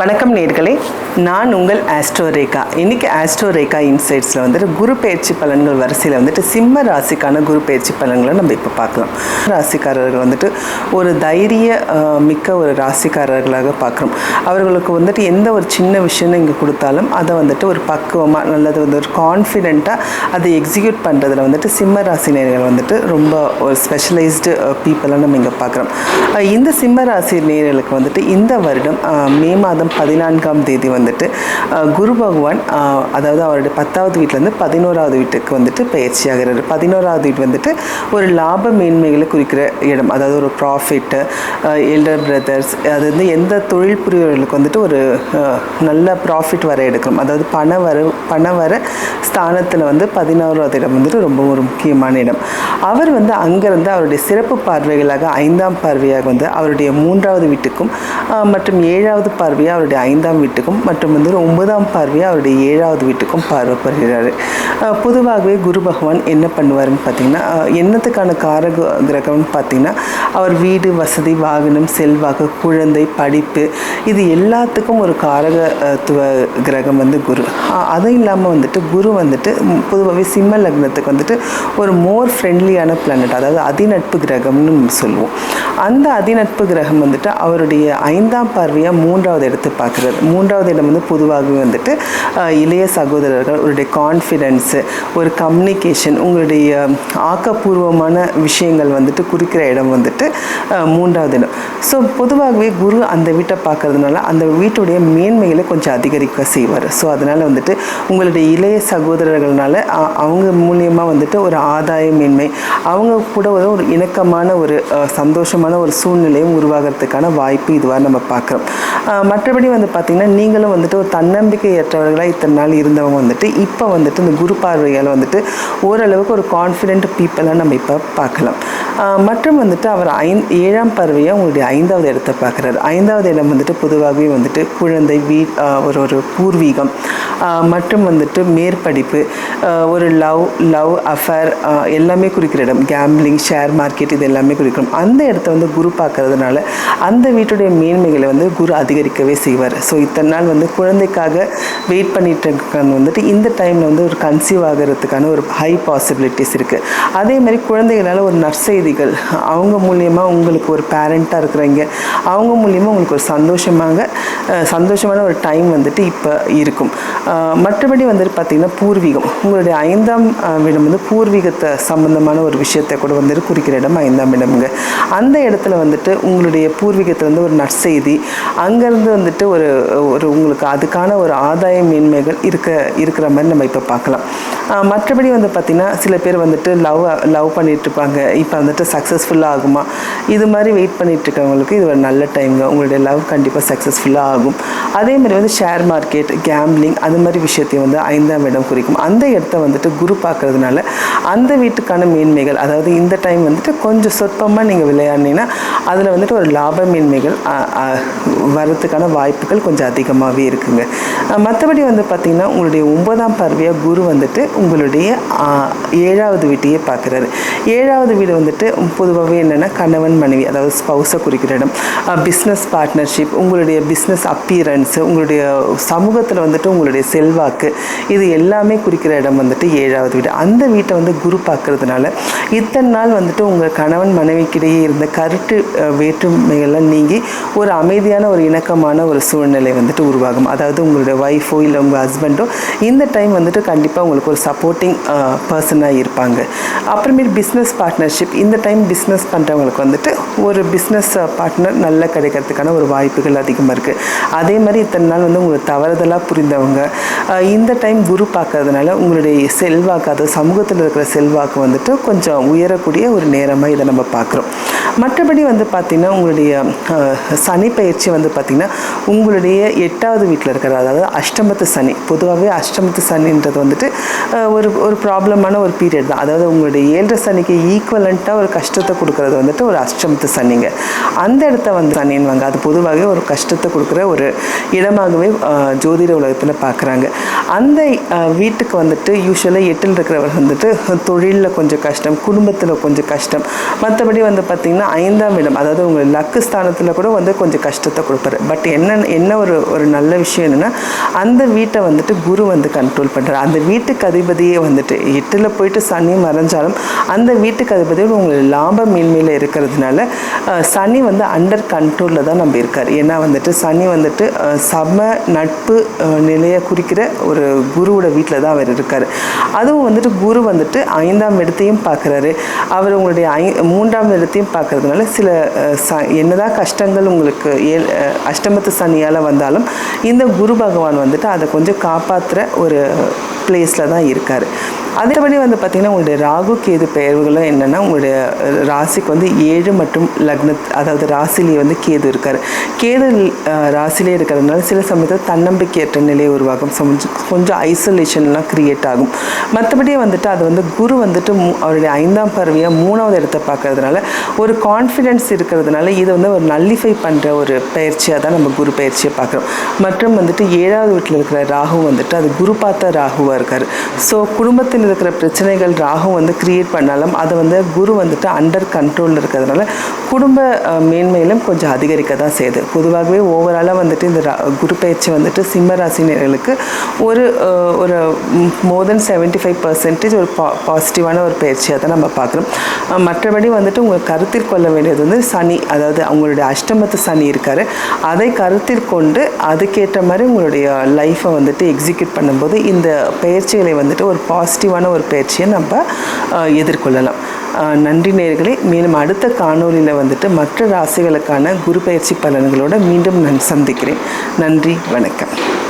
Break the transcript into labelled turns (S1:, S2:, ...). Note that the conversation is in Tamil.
S1: வணக்கம் நேர்களே. நான் உங்கள் ஆஸ்ட்ரோ ரேகா இன்னைக்கு ஆஸ்ட்ரோ ரேகா இன்சைட்ஸில் வந்துட்டு குரு பயிற்சி பலன்கள் வரிசையில் வந்துட்டு சிம்ம ராசிக்கான குரு பயிற்சி பலன்களை நம்ம இப்போ பார்க்கலாம் ராசிக்காரர்கள் வந்துட்டு ஒரு தைரிய மிக்க ஒரு ராசிக்காரர்களாக பார்க்குறோம். அவர்களுக்கு வந்துட்டு எந்த ஒரு சின்ன விஷயம் இங்கே கொடுத்தாலும் அதை வந்துட்டு ஒரு பக்குவமாக நல்லது வந்து ஒரு கான்ஃபிடெண்ட்டாக அதை எக்ஸிக்யூட் பண்ணுறதுல வந்துட்டு சிம்ம ராசினியர்கள் வந்துட்டு ரொம்ப ஒரு ஸ்பெஷலைஸ்டு பீப்புளாக நம்ம இங்கே பார்க்குறோம். இந்த சிம்ம ராசி நேர்களுக்கு வந்துட்டு இந்த வருடம் மே மாதம் பதினான்காம் தேதி வந்துட்டு குரு பகவான் அதாவது அவருடைய பத்தாவது வீட்டிலேருந்து பதினோராவது வீட்டுக்கு வந்துட்டு பயிற்சி பதினோராவது வீடு வந்துட்டு ஒரு லாப மேன்மைகளை குறிக்கிற இடம். அதாவது ஒரு ப்ராஃபிட்டு எல்டர் பிரதர்ஸ் அது வந்து எந்த தொழில் புரியவர்களுக்கு வந்துட்டு ஒரு நல்ல ப்ராஃபிட் வர எடுக்கணும். அதாவது பண வர பண வர ஸ்தானத்தில் வந்து பதினோராவது இடம் வந்துட்டு ரொம்ப ஒரு முக்கியமான இடம். அவர் வந்து அங்கேருந்து அவருடைய சிறப்பு பார்வைகளாக ஐந்தாம் பார்வையாக வந்து அவருடைய மூன்றாவது வீட்டுக்கும் மற்றும் ஏழாவது பார்வையாக அவருடைய ஐந்தாம் வீட்டுக்கும் மற்றும் வந்து ஒன்பதாம் பார்வையாக அவருடைய ஏழாவது வீட்டுக்கும் பார்வைப்படுகிறாரு. ஆஹ், பொதுவாகவே குரு பகவான் என்ன பண்ணுவாருன்னு பார்த்தீங்கன்னா என்னத்துக்கான காரக கிரகம்னு பார்த்தீங்கன்னா அவர் வீடு வசதி வாகனம் செல்வாக்கு குழந்தை படிப்பு இது எல்லாத்துக்கும் ஒரு காரகத்துவ கிரகம் வந்து குரு. அதுவும் இல்லாமல் வந்துட்டு குரு வந்துட்டு பொதுவாகவே சிம்ம லக்னத்துக்கு வந்துட்டு ஒரு மோர் ஃப்ரெண்ட்லியான பிளானட் அதாவது அதிநட்பு கிரகம்னு சொல்லுவோம். அந்த அதிநட்பு கிரகம் வந்துட்டு அவருடைய ஐந்தாம் பார்வையாக மூன்றாவது இடத்தை பார்க்குறது. மூன்றாவது இடம் வந்து பொதுவாகவே வந்துட்டு இளைய சகோதரர்கள் உங்களுடைய கான்ஃபிடென்ஸு ஒரு கம்யூனிகேஷன் உங்களுடைய ஆக்கப்பூர்வமான விஷயங்கள் வந்துட்டு குறிக்கிற இடம் வந்துட்டு மூன்றாவது இடம். ஸோ பொதுவாகவே குரு அந்த வீட்டை பார்க்கறதுனால அந்த வீட்டுடைய மேன்மைகளை கொஞ்சம் அதிகரிக்க செய்வார். ஸோ அதனால் வந்துட்டு உங்களுடைய இளைய சகோதரர்கள்னால அவங்க மூலியமாக வந்துட்டு ஒரு ஆதாய மேன்மை அவங்க கூட ஒரு ஒரு இணக்கமான ஒரு சந்தோஷமான ஒரு சூழ்நிலையும் உருவாகிறதுக்கான வாய்ப்பு இதுவாக நம்ம பார்க்குறோம். மற்றபடி வந்து பார்த்திங்கன்னா நீங்களும் வந்துட்டு ஒரு தன்னம்பிக்கையற்றவர்களாக இத்தனை நாள் இருந்தவங்க வந்துட்டு இப்போ வந்துட்டு இந்த குரு பார்வையால் வந்துட்டு ஓரளவுக்கு ஒரு கான்ஃபிடென்ட் பீப்புளாக நம்ம இப்போ பார்க்கலாம். மற்றும் வந்துட்டு அவர் ஐந் ஏழாம் பார்வையாக உங்களுடைய ஐந்தாவது இடத்தை பார்க்குறாரு. ஐந்தாவது இடம் வந்துட்டு பொதுவாகவே வந்துட்டு குழந்தை வீ ஒரு ஒரு பூர்வீகம். மற்றும் வந்துட்டு மேற்படிப்பு ஒரு லவ் லவ் அஃபேர் எல்லாமே குறிக்கிற இடம். கேம்பிளிங் ஷேர் மார்க்கெட் இது எல்லாமே குறிக்கிறோம் அந்த இடத்த வந்து குரு பார்க்கறதுனால அந்த வீட்டுடைய மேன்மைகளை வந்து குரு அதிகரிக்கவே கன்சீவர் ஸோ இத்தனை நாள் வந்து குழந்தைக்காக வெயிட் பண்ணிட்டு இருக்கவங்க வந்துட்டு இந்த டைமில் வந்து ஒரு கன்சீவ் ஆகிறதுக்கான ஒரு ஹை பாசிபிலிட்டிஸ் இருக்குது அதே மாதிரி குழந்தைகளால் ஒரு நற்செய்திகள் அவங்க மூலியமாக உங்களுக்கு ஒரு பேரண்ட்டாக இருக்கிறவங்க அவங்க மூலியமாக உங்களுக்கு ஒரு சந்தோஷமாக சந்தோஷமான ஒரு டைம் வந்துட்டு இப்போ இருக்கும். மற்றபடி வந்துட்டு பார்த்திங்கன்னா பூர்வீகம். உங்களுடைய ஐந்தாம் இடம் வந்து பூர்வீகத்தை சம்பந்தமான ஒரு விஷயத்தை கூட வந்துட்டு குறிக்கிற இடம் ஐந்தாம் இடம்ங்க. அந்த இடத்துல வந்துட்டு உங்களுடைய பூர்வீகத்தில் வந்து ஒரு நற்செய்தி அங்கேருந்து வந்துட்டு ஒரு ஒரு உங்களுக்கு அதுக்கான ஒரு ஆதாய மேன்மைகள் இருக்க இருக்கிற மாதிரி நம்ம இப்போ பார்க்கலாம். மற்றபடி வந்து பார்த்திங்கன்னா சில பேர் வந்துட்டு லவ் லவ் பண்ணிகிட்ருப்பாங்க இப்போ வந்துட்டு சக்ஸஸ்ஃபுல்லாக ஆகுமா? இது மாதிரி வெயிட் பண்ணிகிட்ருக்கவங்களுக்கு இது ஒரு நல்ல டைம்ங்க உங்களுடைய லவ் கண்டிப்பாக சக்ஸஸ்ஃபுல்லாக ஆகும். அதே மாதிரி வந்து ஷேர் மார்க்கெட் கேம்லிங் அது மாதிரி விஷயத்தையும் வந்து ஐந்தாம் இடம் குறிக்கும். அந்த இடத்த வந்துட்டு குரு பார்க்குறதுனால அந்த வீட்டுக்கான மேன்மைகள் அதாவது இந்த டைம் வந்துட்டு கொஞ்சம் சொற்பமாக நீங்கள் விளையாடினீங்கன்னா அதில் வந்துட்டு ஒரு லாபமின்மைகள் வர்றதுக்கான வாய்ப்புகள் கொஞ்சம் அதிகமாகவே இருக்குங்க. மற்றபடி வந்து பார்த்திங்கன்னா உங்களுடைய ஒன்பதாம் பார்வையாக குரு வந்துட்டு உங்களுடைய ஏழாவது வீட்டையே பார்க்குறாரு ஏழாவது வீடு வந்துட்டு பொதுவாகவே என்னென்னா கணவன் மனைவி அதாவது ஸ்பௌஸை குறிக்கிற இடம். பிஸ்னஸ் பார்ட்னர்ஷிப் உங்களுடைய பிஸ்னஸ் அப்பியரன்ஸு உங்களுடைய சமூகத்தில் வந்துட்டு உங்களுடைய செல்வாக்கு இது எல்லாமே குறிக்கிற இடம் வந்துட்டு ஏழாவது வீடு. அந்த வீட்டை வந்து குரு பார்க்குறதுனால இத்தனை நாள் வந்துட்டு உங்கள் கணவன் மனைவிக்கிடையே இருந்த கருத்து வேற்றுமைகள்லாம் நீங்கி ஒரு அமைதியான ஒரு இணக்கமான ஒரு சூழ்நிலை வந்துட்டு உருவாகும். அதாவது உங்களுடைய ஒய்ஃபோ இல்லை உங்கள் ஹஸ்பண்டோ இந்த டைம் வந்துட்டு கண்டிப்பாக உங்களுக்கு ஒரு சப்போர்ட்டிங் பர்சனாக இருப்பாங்க. அப்புறமேட்டு பிஸ்னஸ் பார்ட்னர்ஷிப் இந்த டைம் பிஸ்னஸ் பண்ணுறவங்களுக்கு வந்துட்டு ஒரு பிஸ்னஸ் பார்ட்னர் நல்லா கிடைக்கிறதுக்கான ஒரு வாய்ப்புகள் அதிகமாக இருக்குது அதே மாதிரி இத்தனை நாள் வந்து உங்களுக்கு தவறுதலாக புரிந்தவங்க இந்த டைம் குரு பார்க்கறதுனால உங்களுடைய செல்வாக்கு அதாவது சமூகத்தில் இருக்கிற செல்வாக்கு வந்துட்டு கொஞ்சம் உயரக்கூடிய ஒரு நேரமாக இதை நம்ம பார்க்குறோம். மற்றபடி வந்து பார்த்திங்கன்னா உங்களுடைய சனி பயிற்சி வந்து பார்த்திங்கன்னா உங்களுடைய எட்டாவது வீட்டில் இருக்கிற அதாவது அஷ்டமத்து சனி பொதுவாகவே அஷ்டமத்து சனின்றது வந்துட்டு ஒரு ஒரு ப்ராப்ளமான ஒரு பீரியட் தான். அதாவது உங்களுடைய ஏழரை சனிக்கு ஈக்குவலண்ட்டாக ஒரு கஷ்டத்தை கொடுக்குறது வந்துட்டு ஒரு அஷ்டமத்து சனிங்க. அந்த இடத்த வந்து சனின்வாங்க. அது பொதுவாகவே ஒரு கஷ்டத்தை கொடுக்குற ஒரு இடமாகவே ஜோதிட உலகத்தில் பார்க்குறாங்க அந்த வீட்டுக்கு வந்துட்டு யூஸ்வலாக எட்டில் இருக்கிறவர் வந்துட்டு தொழிலில் கொஞ்சம் கஷ்டம் குடும்பத்தில் கொஞ்சம் கஷ்டம். மற்றபடி வந்து பார்த்திங்கன்னா ஐந்தாம் இடம் அதாவது உங்கள் லக்கு ஸ்தானத்தில் கூட வந்து கொஞ்சம் கஷ்டத்தை கொடுப்பாரு. பட் என்ன என்ன ஒரு ஒரு நல்ல விஷயம் என்னென்னா அந்த வீட்டை வந்துட்டு குரு வந்து கண்ட்ரோல் பண்ணுறாரு அந்த வீட்டுக்கு அதிபதியே வந்துட்டு எட்டில் போயிட்டு சனி மறைஞ்சாலும் அந்த வீட்டுக்கு அதிபதி உங்களுக்கு லாப மேன்மையில் இருக்கிறதுனால சனி வந்து அண்டர் கண்ட்ரோலில் தான் நம்ம இருக்கார். ஏன்னா வந்துட்டு சனி வந்துட்டு சம நட்பு நிலையை குறிக்கிற ஒரு குருவோட வீட்டில் தான் அவர் இருக்கார். அதுவும் வந்துட்டு குரு வந்துட்டு ஐந்தாம் இடத்தையும் பார்க்குறாரு அவர் உங்களுடைய ஐ மூன்றாம் இடத்தையும் பார்க்குறதுனால சில ச என்னதான் கஷ்டங்கள் உங்களுக்கு ஏ அஷ்டமத்து சனியால் வந்தாலும் இந்த குரு பகவான் வந்துட்டு அதை கொஞ்சம் காப்பாற்றுற ஒரு பிளேஸில் தான் இருக்கார். அதேபடி வந்து பார்த்திங்கன்னா உங்களுடைய ராகு கேது பெயர்களும் என்னென்னா உங்களுடைய ராசிக்கு வந்து ஏழு மற்றும் லக்ன அதாவது ராசிலேயே வந்து கேது இருக்கார். கேது ராசிலே இருக்கிறதுனால சில சமயத்தில் தன்னம்பிக்கையற்ற நிலை உருவாகும். கொஞ்சம் ஐசோலேஷன்லாம் க்ரியேட் ஆகும். மற்றபடி வந்துட்டு அது வந்து குரு வந்துட்டு அவருடைய ஐந்தாம் பறவையாக மூணாவது இடத்தை பார்க்கறதுனால ஒரு கான்ஃபிடென்ஸ் இருக்கிறதுனால இதை வந்து ஒரு நல்லிஃபை பண்ணுற ஒரு பயிற்சியாக தான் நம்ம குரு பயிற்சியை பார்க்குறோம். மற்றும் வந்துட்டு ஏழாவது வீட்டில் இருக்கிற ராகு வந்துட்டு அது குரு பார்த்த ராகுவாக இருக்கார். ஸோ குடும்பத்தில் இருக்கிற பிரச்சனைகள் ராகு வந்து கிரியேட் பண்ணாலும் அதை வந்து குரு வந்துட்டு அண்டர் கண்ட்ரோலில் இருக்கிறதுனால குடும்ப மேன்மையிலும் கொஞ்சம் அதிகரிக்க தான் செய்யுது. பொதுவாகவே ஓவராலாக வந்துட்டு இந்த குரு பயிற்சி வந்துட்டு சிம்ம ராசினர்களுக்கு ஒரு ஒரு more than seventy five percentage ஒரு பா பாசிட்டிவான ஒரு பயிற்சியாக தான் நம்ம பார்க்குறோம். மற்றபடி வந்துட்டு உங்கள் கருத்தில் கொள்ள வேண்டியது வந்து சனி அதாவது அவங்களுடைய அஷ்டமத்து சனி இருக்காரு. அதை கருத்தில் கொண்டு அதுக்கேற்ற மாதிரி உங்களுடைய லைஃப்பை வந்துட்டு எக்ஸிக்யூட் பண்ணும்போது இந்த பயிற்சிகளை வந்துட்டு ஒரு பாசிட்டிவான ஒரு பயிற்சியை நம்ம எதிர்கொள்ளலாம். நன்றி நேர்களே. மேலும் அடுத்த காணொளியில் வந்துட்டு மற்ற ராசிகளுக்கான குரு பயிற்சி பலன்களோடு மீண்டும் நான் சந்திக்கிறேன். நன்றி வணக்கம்.